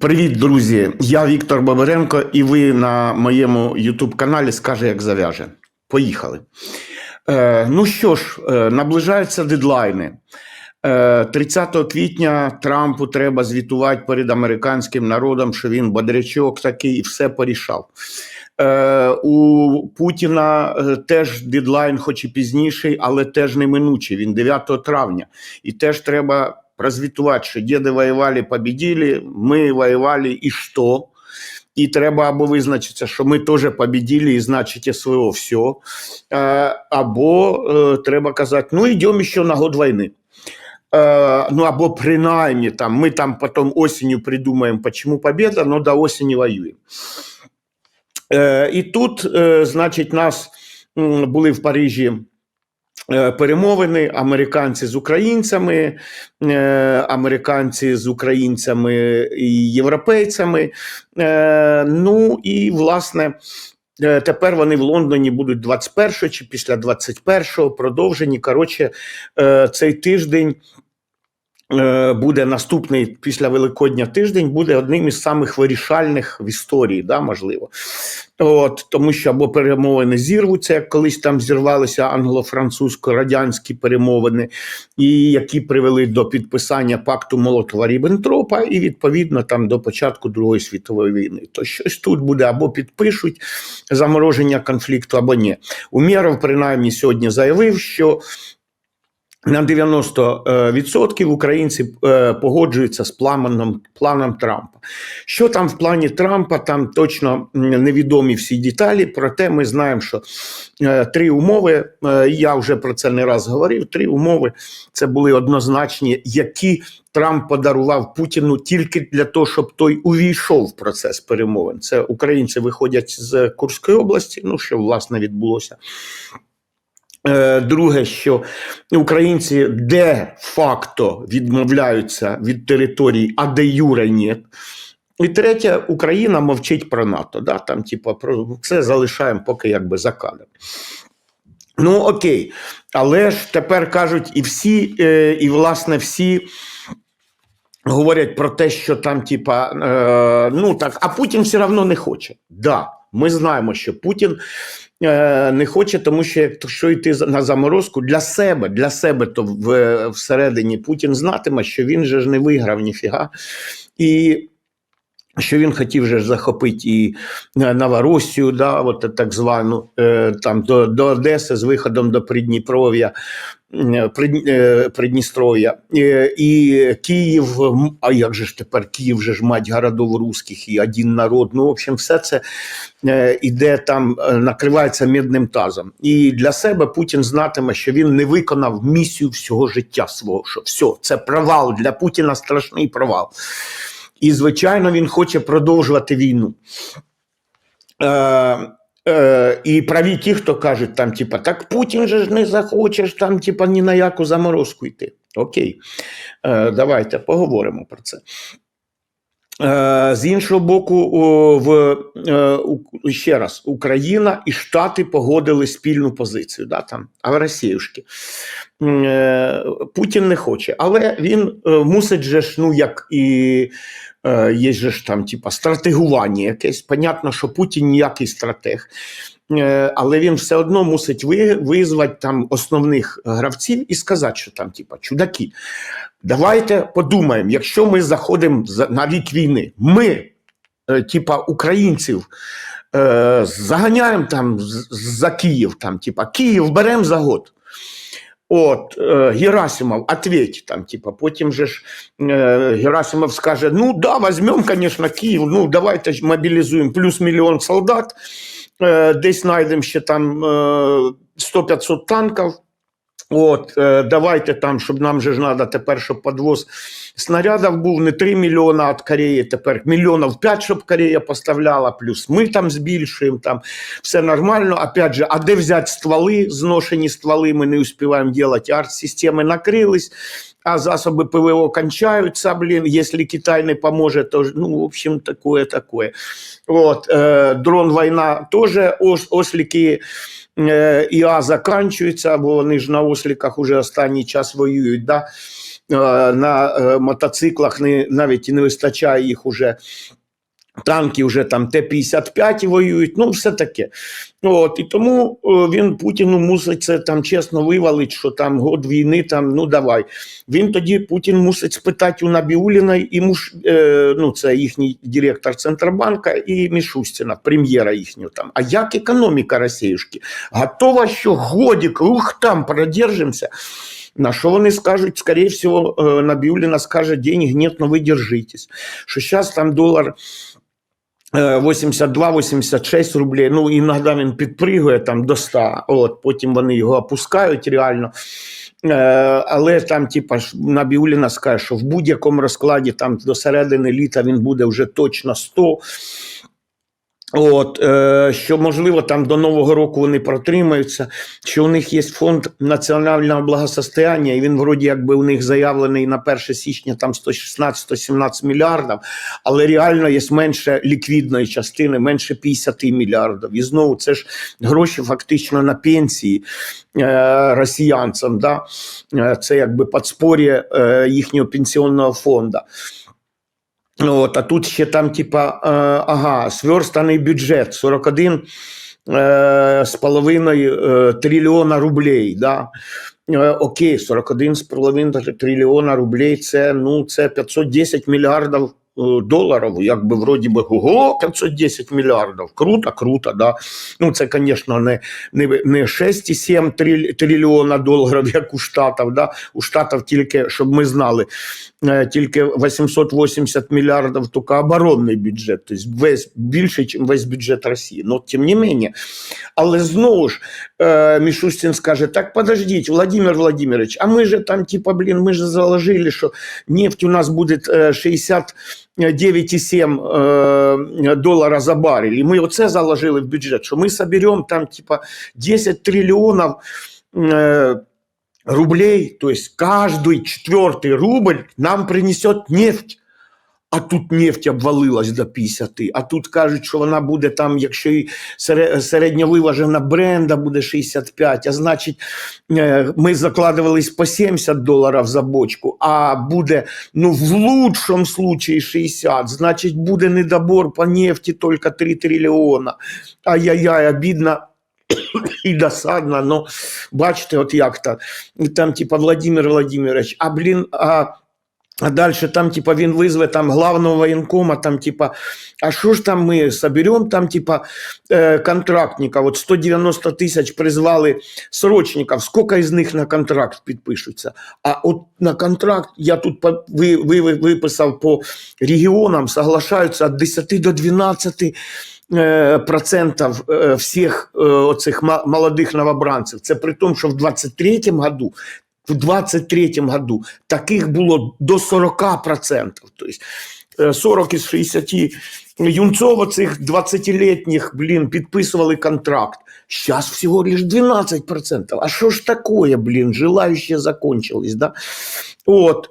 Привіт, друзі! Я Віктор Бабаренко, і ви на моєму YouTube каналі Скаже, як зав'яже. Поїхали. Е, ну що ж, е, наближаються дедлайни. Е, 30 квітня Трампу треба звітувати перед американським народом, що він бодрячок такий і все порішав. Е, у Путіна е, теж дедлайн, хоч і пізніший, але теж неминучий. Він 9 травня. І теж треба розвітувати, що діди воювали, побіділи, ми воювали і що? І треба або визначитися, що ми теж побіділи, і значить СВО все. Або е, треба казати, ну йдемо ще на год війни. Е, ну або принаймні там, ми там потім осінню придумаємо, чому побіда, але до осені воюємо. Е, і тут, значить, нас були в Парижі перемовини американці з українцями, е, американці з українцями і європейцями. Е, Ну і власне. е, Тепер вони в Лондоні будуть 21 го чи після 21-го продовжені. Коротше, е, цей тиждень е, буде наступний після Великодня тиждень, буде одним із самих вирішальних в історії, да, можливо. От, тому що або перемовини зірвуться, як колись там зірвалися англо-французько-радянські перемовини, і які привели до підписання пакту Молотова Ріббентропа, і відповідно там до початку Другої світової війни. То щось тут буде або підпишуть замороження конфлікту, або ні. Умєров принаймні сьогодні заявив, що на 90% українці е, погоджуються з планом, планом Трампа. Що там в плані Трампа, там точно невідомі всі деталі, проте ми знаємо, що е, три умови, е, я вже про це не раз говорив, три умови це були однозначні, які Трамп подарував Путіну тільки для того, щоб той увійшов в процес перемовин. Це українці виходять з Курської області, ну що власне відбулося. Е, Друге, що українці де факто відмовляються від територій, а де юре ні. І третє, Україна мовчить про НАТО. Да? Там, типу, про це залишаємо поки якби за кадром. Ну окей, але ж тепер кажуть, і всі, е, і власне всі говорять про те, що там, типа, е, ну так, а Путін все одно не хоче. Да, ми знаємо, що Путін не хоче, тому що якщо йти на заморозку для себе, для себе, то в, всередині Путін знатиме, що він же ж не виграв ніфіга. І що він хотів же захопити і е, Новоросію, да, от так звану, е, там до, до Одеси з виходом до Придніпров'я, е, Прид- е, Придністров'я, е, і Київ, а як же ж тепер Київ же ж мать городов русських і один народ. Ну, в общем, все це е, іде там, е, накривається мідним тазом. І для себе Путін знатиме, що він не виконав місію всього життя свого. Що все, це провал для Путіна страшний провал. І, звичайно, він хоче продовжувати війну. Е, е, і праві ті, хто кажуть, там, типа, так Путін же ж не захочеш там, типа, ні на яку заморозку йти. Окей, е, давайте поговоримо про це. Е, З іншого боку, в е, ще раз Україна і Штати погодили спільну позицію. Да, там, а Росіюшки. Е, Путін не хоче, але він е, мусить же ж, ну як і е, є ж там, типа, стратегування якесь. Понятно, що Путін ніякий стратег. Е, Але він все одно мусить ви, визвати там основних гравців і сказати, що там, типа, чудаки, давайте подумаємо, якщо ми заходимо на рік війни, ми, е, типа, українців, заганяємо там за Київ, там, типа, Київ беремо за год. От, е, Герасимов, ответь, там, типа, потім же ж е, Герасимов скаже, ну да, візьмемо, конечно, Київ, ну давайте ж мобілізуємо плюс мільйон солдат, е, десь знайдемо ще там е, 100-500 танків, От, е, давайте там, щоб нам же ж треба тепер, щоб подвоз снарядів був не 3 мільйона від Кореї, тепер мільйонів 5, щоб Корея поставляла, плюс ми там збільшуємо, там все нормально. Опять же, а де взяти стволи, зношені стволи, ми не успіваємо робити, арт-системи накрились, а засоби ПВО кончаються, блін, якщо Китай не поможе, то, ну, в общем, такое, такое. Вот, е, дрон війна теж, ос, осліки е, ІА заканчуються, бо вони ж на осліках уже останній час воюють, да? на е, мотоциклах не, навіть і не вистачає їх уже. Танки вже там Т-55 воюють, ну все таке. От, і тому е, він Путіну мусить це там чесно вивалити, що там год війни, там, ну давай. Він тоді Путін мусить спитати у Набіуліна і Муш, е, ну це їхній директор Центробанка і Мішустіна, прем'єра їхнього там. А як економіка Росіюшки? Готова, що годик, ух там продержимося. На що вони скажуть, скорее всего, е, Набіуліна скаже, денег нет, но ви держитесь. Що зараз там долар 82-86 рублей. Ну, іноді він підпригує там до 100, от, потім вони його опускають реально. Е, але там, типа, Набіуліна скаже, що в будь-якому розкладі там до середини літа він буде вже точно 100. От, е, що можливо там до Нового року вони протримаються, що у них є фонд національного благосостояння, і він вроді якби у них заявлений на 1 січня там 116-117 мільярдів, але реально є менше ліквідної частини, менше 50 мільярдів. І знову це ж гроші фактично на пенсії е, росіянцям. Да? Е, Це якби подспор'я е, їхнього пенсіонного фонду. От, а тут ще там, типа, е, ага, сверстаний бюджет 41 е, з половиною е, трильйона рублей. Да? Е, окей, 41 з половиною трильйона рублей це, ну, це 510 мільярдів Е, долларов, як би вроді би ого, 510 мільярдів. Круто, круто, да. Ну це, звісно, не не, не 6,7 трильйона доларів, як у Штатів. Да? У Штатів тільки, щоб ми знали, е, тільки 880 мільярдів тільки оборонний бюджет, тобто весь більше, ніж весь бюджет Росії. Ну, тим не менше. Але знову ж е, Мішустин скаже: так подождіть, Владимир Владимирович, а ми же там, типа, блін, ми ж заложили, що нефть у нас буде 60 9,7 э, долара за баррель и мы вот это заложили в бюджет, что мы соберем там типа 10 триллионов э, рублей, то есть каждый четвертый рубль нам принесет нефть. А тут нефть обвалилась до 50. А тут кажуть, що вона буде там, якщо і сере- середньовиважена бренда буде 65, а значить, е, ми закладувались по 70 доларів за бочку, а буде, ну, в лучшому случае 60, значить, буде недобор по нефті тільки 3 трильйона. Ай-яй-яй, обідно і досадно, но бачите, от як. І там, типа, Владимир Владимирович, а блін, а, а далі там, типа, він визве там главного воєнкома, там, типа, а що ж там ми соберемо, там, типа, е, контрактника, от 190 тисяч призвали срочників, скільки із них на контракт підпишуться? А от на контракт, я тут ви, ви, ви- виписав по регіонам, соглашаються від 10 до 12 е, процентів е, всіх оцих молодих новобранців. Це при тому, що в 23-му году в 23-му году таких було до 40%. Тобто есть 40 із 60 юнцов цих 20-літніх, блін, підписували контракт. Сейчас всего лишь 12%. А що ж такое, блін, желающие закончились, да? От.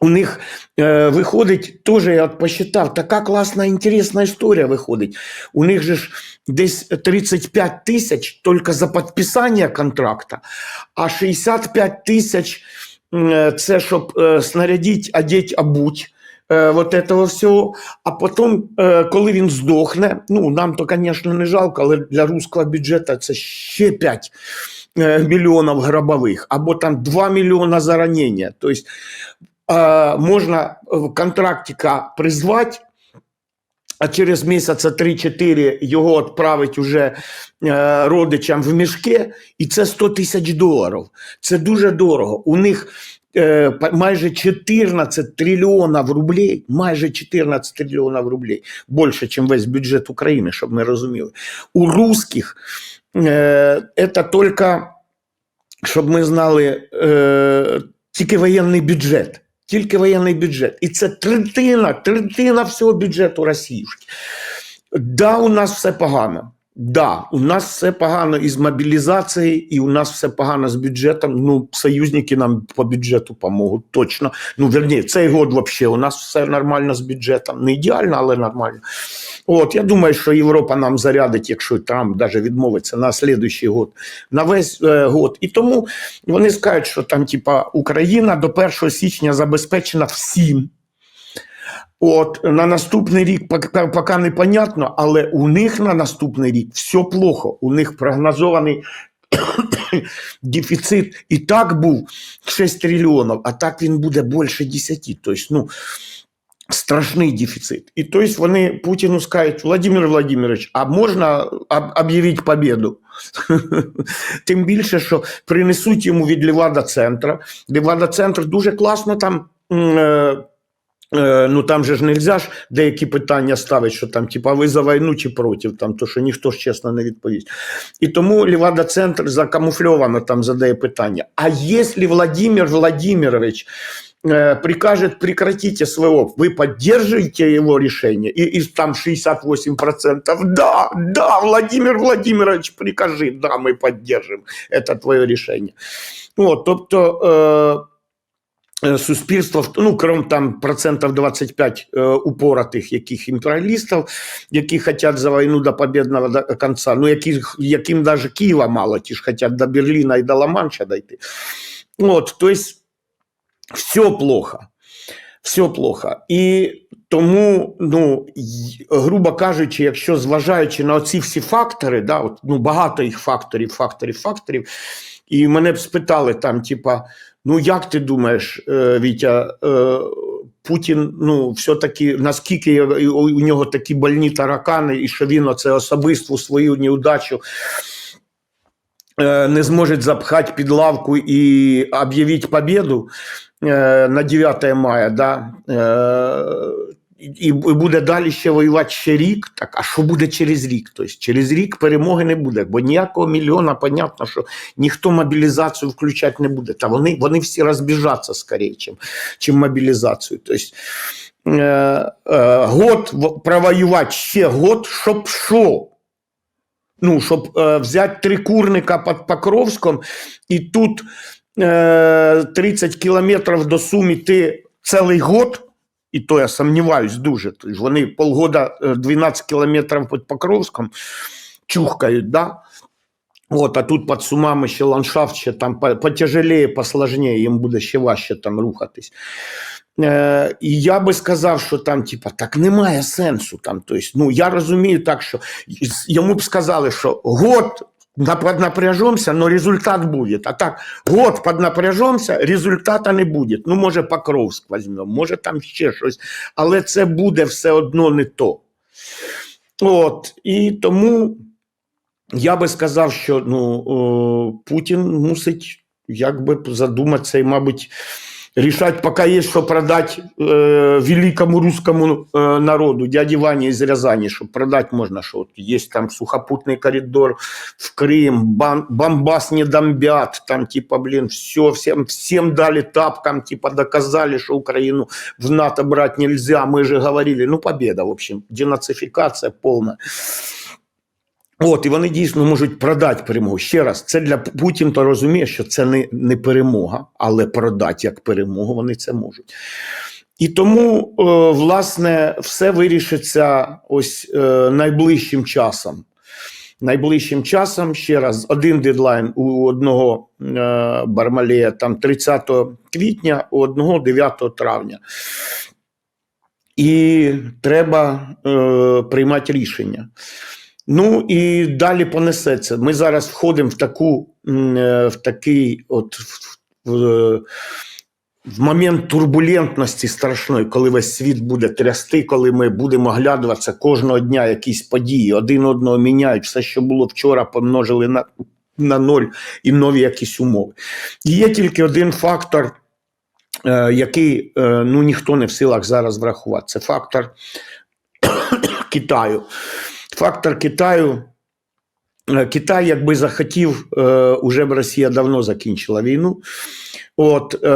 У них е, виходить, теж я посчитав, така класна, інтересна історія виходить. У них же ж десь 35 тисяч тільки за підписання контракта, а 65 тисяч е, це щоб е, снарядити, одеть, обуть. Вот этого всього. А потім, коли він здохне, ну нам то, звісно, не жалко, але для руського бюджету це ще 5 е, мільйонів гробових, або там 2 мільйона за ранення. Тобто э, можно э, контрактика призвати, а через місяця 3-4 його відправить уже е, родичам в мішки, і це 100 тисяч доларів. Це дуже дорого. У них е, майже 14 трильйонів рублей, майже 14 трильйонів рублей, більше, ніж весь бюджет України, щоб ми розуміли. У русських е, це тільки, щоб ми знали, е, тільки воєнний бюджет. Тільки воєнний бюджет. І це третина, третина всього бюджету Росії. Да, у нас все погано. Да, у нас все погано із мобілізацією, і у нас все погано з бюджетом. Ну, союзники нам по бюджету поможуть, точно. Ну, верні, цей год взагалі у нас все нормально з бюджетом. Не ідеально, але нормально. От, я думаю, що Європа нам зарядить, якщо Трамп даже відмовиться на слідуючий год, на весь е, год. І тому вони скажуть, що там, типа, Україна до 1 січня забезпечена всім. От на наступний рік поки, не понятно, але у них на наступний рік все плохо. У них прогнозований дефіцит і так був 6 трильйонів, а так він буде більше 10. Тобто, ну, страшний дефіцит. І тобто вони Путіну скажуть, Владимир Владимирович, а можна об- об'явити победу? Тим більше, що принесуть йому від Левада центра. Левада центр дуже класно там. м, е, Е, Ну там же ж нельзя ж деякі питання ставить, що там, типа, ви за війну чи проти, там, то що ніхто ж чесно не відповість. І тому Левада центр закамуфльовано там задає питання. А якщо Владимир Владимирович э, прикажет прекратить СВО, вы поддержите его решение? И, и там 68%. Да, да, Владимир Владимирович, прикажи, да, мы поддержим это твое решение. От, тобто, е, Е, суспільство, ну крім там процентів 25 е, упоротих яких імперіалістів, які хочуть за війну до победного до кінця, ну яких, яким навіть Києва мало, ті ж хочуть до Берліна і до Ла-Манша дойти. От, тобто, все плохо. Все плохо. І тому, ну, грубо кажучи, якщо зважаючи на оці всі фактори, да, от, ну, багато їх факторів, факторів, факторів, і мене б спитали там, типа, ну як ти думаєш, е, Вітя, е, Путін, ну, все-таки наскільки у нього такі больні таракани, і що він оце особисту свою неудачу е, не зможе запхати під лавку і об'явити победу е, на 9 мая, да, і буде далі ще воювати ще рік. Так, а що буде через рік? Тобто через рік перемоги не буде, бо ніякого мільйона, понятно, що ніхто мобілізацію включати не буде. Та вони, вони всі розбіжаться скоріше, чим, чим мобілізацію. Тобто, е, е, год провоювати ще год, щоб що? Ну, щоб е, взяти три курника під Покровськом, і тут е, 30 кілометрів до Сумі ти цілий год, і то я сумніваюсь дуже. Тобто вони полгода е, 12 кілометрів під Покровськом чухкають, да? От, а тут під Сумами ще ландшафт, ще там по- потяжелее, посложніше, їм буде ще важче там рухатись. Е, і я би сказав, що там, типа, так немає сенсу. Там, тобто, ну, я розумію так, що йому б сказали, що год нап- напряжемося, але результат буде. А так, год поднапряжемося, результата не буде. Ну, може, Покровськ візьмемо, може там ще щось, але це буде все одно не то. От, і тому я би сказав, що ну, о, Путін мусить якби задуматися і, мабуть, рішати, поки є що продати е, великому русскому е, народу, дяді Вані із Рязані, щоб продати можна, що от є там сухопутний коридор в Крим, бам, Бомбас не домбят, там типа, блин, все, всем, всем дали тапкам, типа доказали, что Украину в НАТО брать нельзя, мы же говорили, ну победа, в общем, денацифікація повна. От, і вони дійсно можуть продати перемогу. Ще раз, це для Путін то розуміє, що це не, не перемога, але продати як перемогу вони це можуть. І тому, е, власне, все вирішиться ось е, найближчим часом. Найближчим часом, ще раз, один дедлайн у одного е, Бармалея там 30 квітня, у одного 9 травня. І треба е, приймати рішення. Ну і далі понесеться. Ми зараз входимо в таку е, в такий от в, в, в момент турбулентності страшної, коли весь світ буде трясти, коли ми будемо оглядуватися кожного дня якісь події, один одного міняють, все, що було вчора, помножили на, на ноль і нові якісь умови. І є тільки один фактор, е, який е, ну, ніхто не в силах зараз врахувати. Це фактор Китаю. Фактор Китаю. Е, Китай, якби захотів, е, уже б Росія давно закінчила війну. От, е,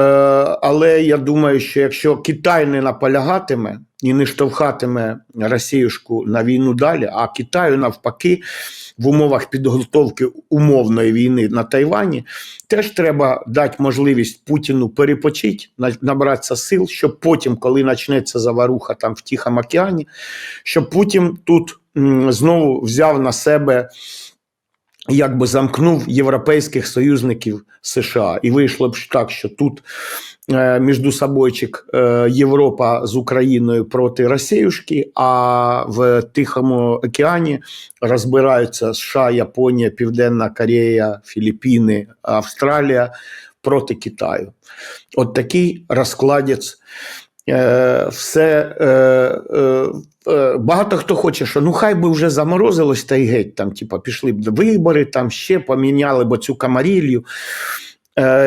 але я думаю, що якщо Китай не наполягатиме і не штовхатиме Росіюшку на війну далі, а Китаю навпаки в умовах підготовки умовної війни на Тайвані, теж треба дати можливість Путіну перепочити, набратися сил, щоб потім, коли почнеться заваруха там в Тихому океані, щоб Путін тут знову взяв на себе якби замкнув європейських союзників США. І вийшло б так, що тут е, між собойчик е, Європа з Україною проти Росіюшки, а в Тихому океані розбираються США, Японія, Південна Корея, Філіппіни, Австралія проти Китаю. От такий розкладець. Е, все е, е, багато хто хоче, що ну хай би вже заморозилось та й геть, там, типа, пішли б вибори, там ще поміняли б цю камарілью.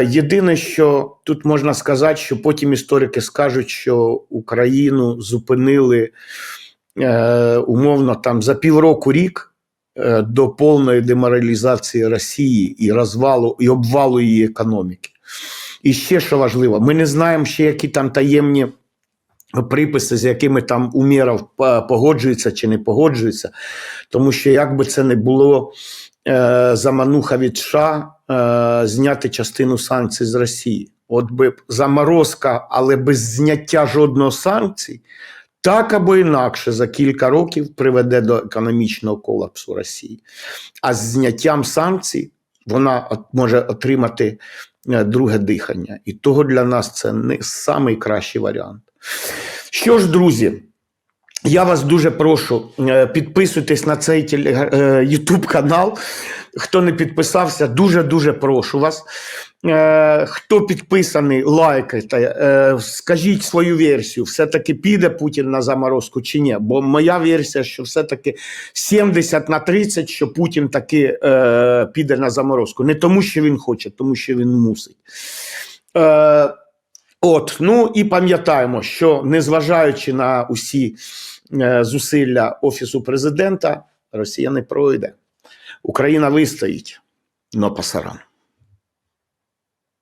Єдине, що тут можна сказати, що потім історики скажуть, що Україну зупинили умовно там за півроку рік до повної деморалізації Росії і розвалу і обвалу її економіки. І ще що важливо, ми не знаємо ще, які там таємні приписи, з якими там Умєров е, погоджується чи не погоджується, тому що як би це не було е, замануха від США е, зняти частину санкцій з Росії. От би заморозка, але без зняття жодного санкцій, так або інакше за кілька років приведе до економічного колапсу Росії. А з зняттям санкцій вона може отримати е, друге дихання. І того для нас це не самий кращий варіант. Що ж, друзі, я вас дуже прошу, е, підписуйтесь на цей YouTube канал. Хто не підписався, дуже-дуже прошу вас. Е, Хто підписаний, лайкайте, е, скажіть свою версію, все-таки піде Путін на заморозку чи ні? Бо моя версія, що все-таки 70 на 30, що Путін таки е, піде на заморозку. Не тому, що він хоче, тому що він мусить. От, ну і пам'ятаємо, що незважаючи на усі е, зусилля Офісу президента, Росія не пройде. Україна вистоїть, но пасаран.